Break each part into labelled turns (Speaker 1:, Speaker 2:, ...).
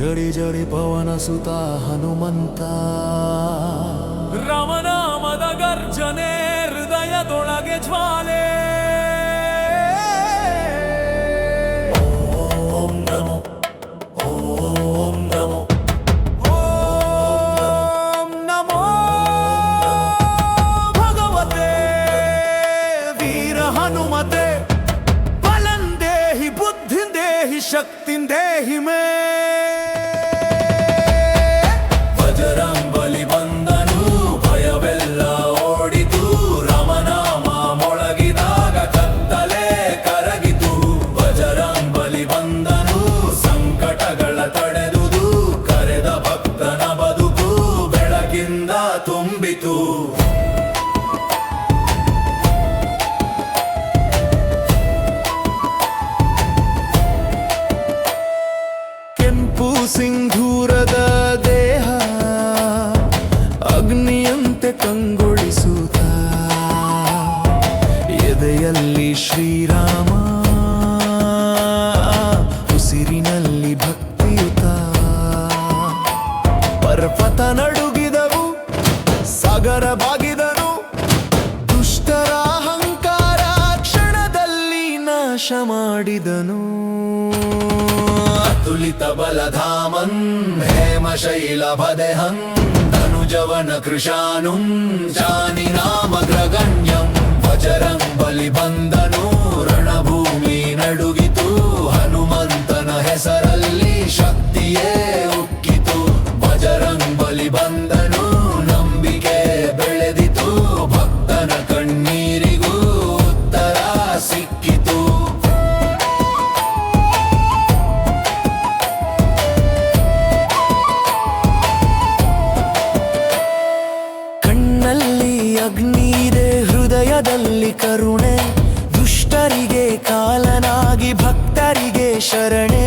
Speaker 1: ಜಡಿ ಜಡಿ ಪವನ ಸುತ ಹನುಮಂತ.
Speaker 2: ರಮನಾಮದ ಗರ್ಜನೆ ಹೃದಯದೊಳಗೆ ಜ್ವಾಲೆ.
Speaker 1: ಓಂ ನಮೋ ಓಂ ನಮೋ.
Speaker 2: ಓಂ ನಮೋ ಭಗವತೆ ವೀರ ಹನುಮತೆ. ಬಲಂ ದೇಹಿ ಬುದ್ಧಿ ದೇಹಿ ಶಕ್ತಿ ದೇಹಿ ಮೇ.
Speaker 1: ಶ್ರೀರಾಮ, ಉಸಿರಿನಲ್ಲಿ ಭಕ್ತಿಯುತ. ಪರ್ವತ ನಡುಗಿದವು, ಸಾಗರ ಬಾಗಿದನು. ದುಷ್ಟರ ಅಹಂಕಾರ ಕ್ಷಣದಲ್ಲಿ ನಾಶ ಮಾಡಿದನು. ಅತುಲಿತ ಬಲಧಾಮನ್ ಹೇಮಶೈಲ ಬದೆಹನ್ ಧನುಜವನ ಕೃಶಾನುಂ ಜಾನಿ ನಾಮಗ್ರಗಣ್ಯಂ ವಜರಂ ಬಲಿ ಬಂದನು. ರಣಭೂಮಿ ನಡುಗಿತು. ಹನುಮಂತನ ಹೆಸರಲ್ಲಿ ಶಕ್ತಿಯೇ ಉಕ್ಕಿತು. ಬಜರಂಗ್ ಬಲಿ ಬಂದನು ಶರಣೆ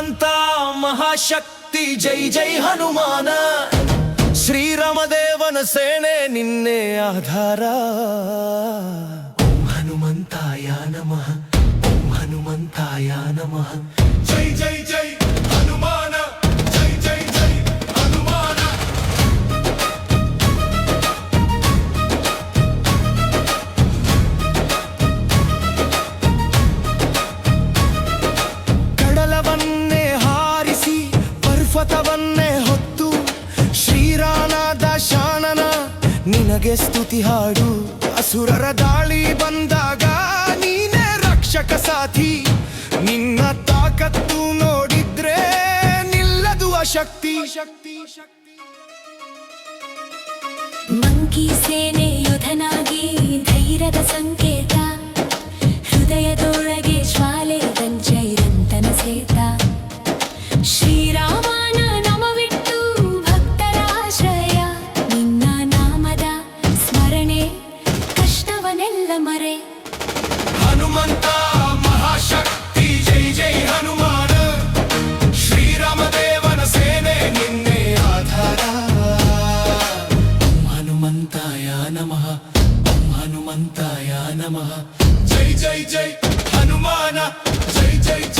Speaker 1: ಹನುಮಂತ ಮಹಾಶಕ್ತಿ ಜೈ ಜೈ ಹನುಮಾನ ಶ್ರೀರಾಮದೇವನ ಸೇನೆ ನಿನ್ನೆ ಆಧಾರ ಓಂ ಹನುಮಂತಾಯ ನಮಃ ಓಂ
Speaker 3: ಹಾಡು, ಅಸುರರ ದಾಳಿ ಬಂದಾಗ ನೀನೇ ರಕ್ಷಕ ಸಾಥಿ. ನಿನ್ನ ತಾಕತ್ತು ನೋಡಿದ್ರೆ ನಿಲ್ಲದು ಅಶಕ್ತಿ. ಶಕ್ತಿ ಶಕ್ತಿ
Speaker 4: ಮಂಕಿ ಸೇನೆ ಯೋಧನಾಗಿ ಧೈರ್ಯದ ಸಂಕೇತ, ಹೃದಯದೊಳಗೆ
Speaker 1: say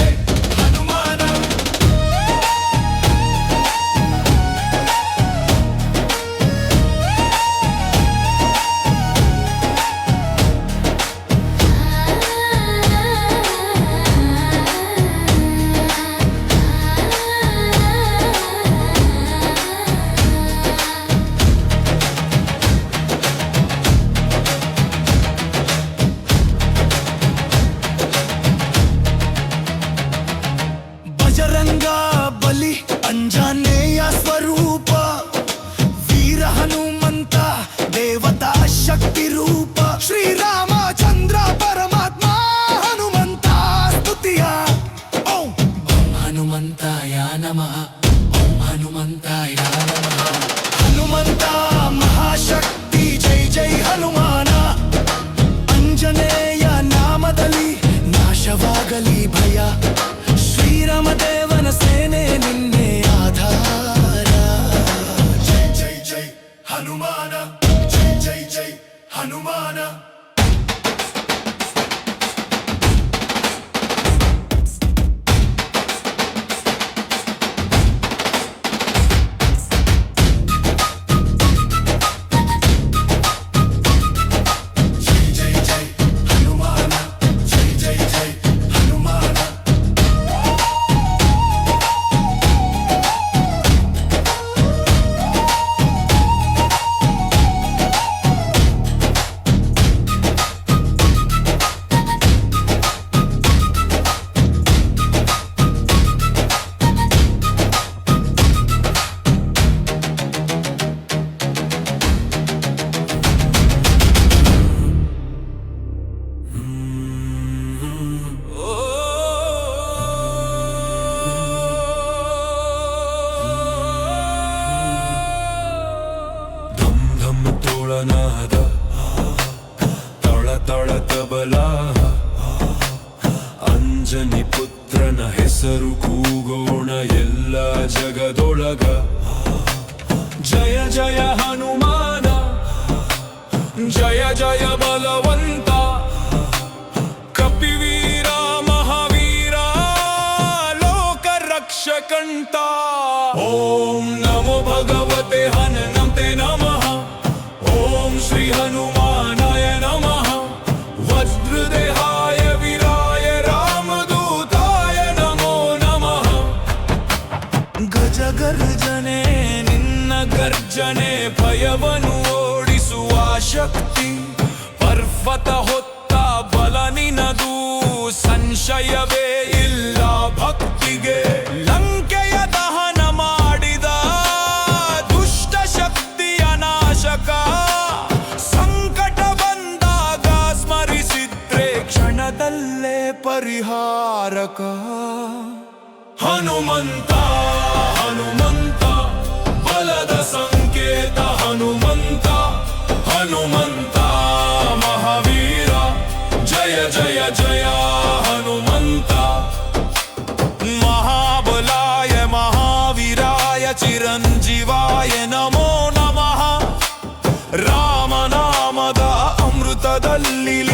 Speaker 1: ತಳ ತಬಲ. ಅಂಜನಿ ಪುತ್ರನ ಹೆಸರು ಕೂಗೋಣ ಎಲ್ಲ ಜಗದೊಳಗ. ಜಯ ಜಯ ಹನುಮಾನ. ಜಯ ಜಯ ಬಲವಂತ. ಕಪಿವೀರ ಮಹಾವೀರ ಲೋಕ ರಕ್ಷಕಂತ ಓಂ ಭಯವನ್ನು ಓಡಿಸುವ ಶಕ್ತಿ, ಪರ್ವತ ಹೊತ್ತ ಬಲ ನಿನದು. ಸಂಶಯವೇ ಇಲ್ಲ ಭಕ್ತಿಗೆ. ಲಂಕೆಯ ದಹನ ಮಾಡಿದ ದುಷ್ಟ ಶಕ್ತಿಯ ನಾಶಕ. ಸಂಕಟ ಬಂದಾಗ ಸ್ಮರಿಸಿದ್ರೆ ಕ್ಷಣದಲ್ಲೇ ಪರಿಹಾರಕ. ಹನುಮಂತ ಹನುಮಂತ, ಬಲದ ಸಂಕೇತ ಹನುಮಂತ ಹನುಮಂತ ಮಹಾವೀರ ಜಯ ಜಯ ಜಯ ಹನುಮಂತ ಮಹಾಬಲಾಯ ಮಹಾವೀರಾಯ ಚಿರಂಜೀವಾಯ ನಮೋ ನಮಃ ರಾಮನಾಮದ ಅಮೃತದಲ್ಲಿ ಲೀನವಾದ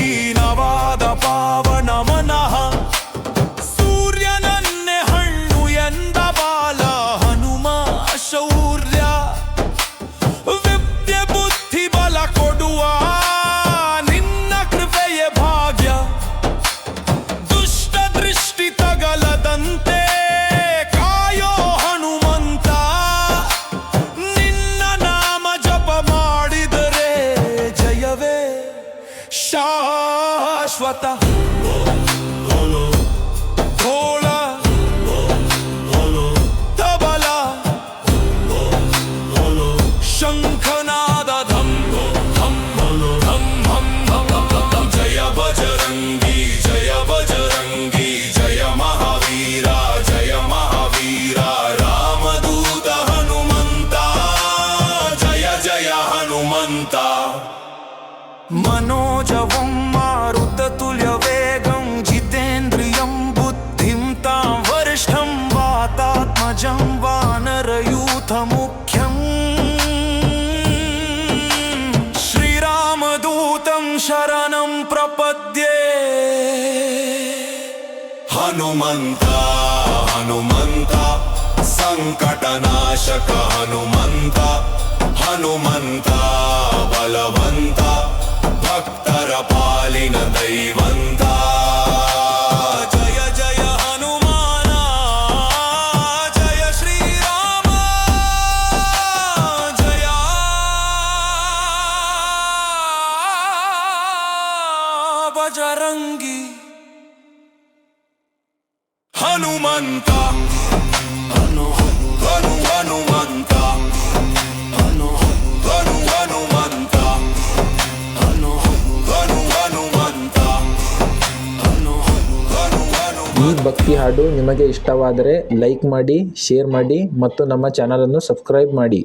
Speaker 1: ಹನುಮಂತ ಹನುಮಂತ ಸಂಕಟನಾಶಕ ಹನುಮಂತ ಹನುಮಂತ ಬಲವಂತ ಭಕ್ತರ ಪಾಲಿನ ದೈವಂತ. ಹನುಮಂತ. ಹನು ಹನು ಹನುಮಂತ. ಹನು ಹನು ಹನುಮಂತ. ಹನು ಹನು ಹನುಮಂತ. ಹನು ಹನು ಹನು
Speaker 5: ಈ ಭಕ್ತಿ ಹಾಡು ನಿಮಗೆ ಇಷ್ಟವಾದರೆ ಲೈಕ್ ಮಾಡಿ, ಶೇರ್ ಮಾಡಿ ಮತ್ತು ನಮ್ಮ ಚಾನಲನ್ನು ಸಬ್ಸ್ಕ್ರೈಬ್ ಮಾಡಿ.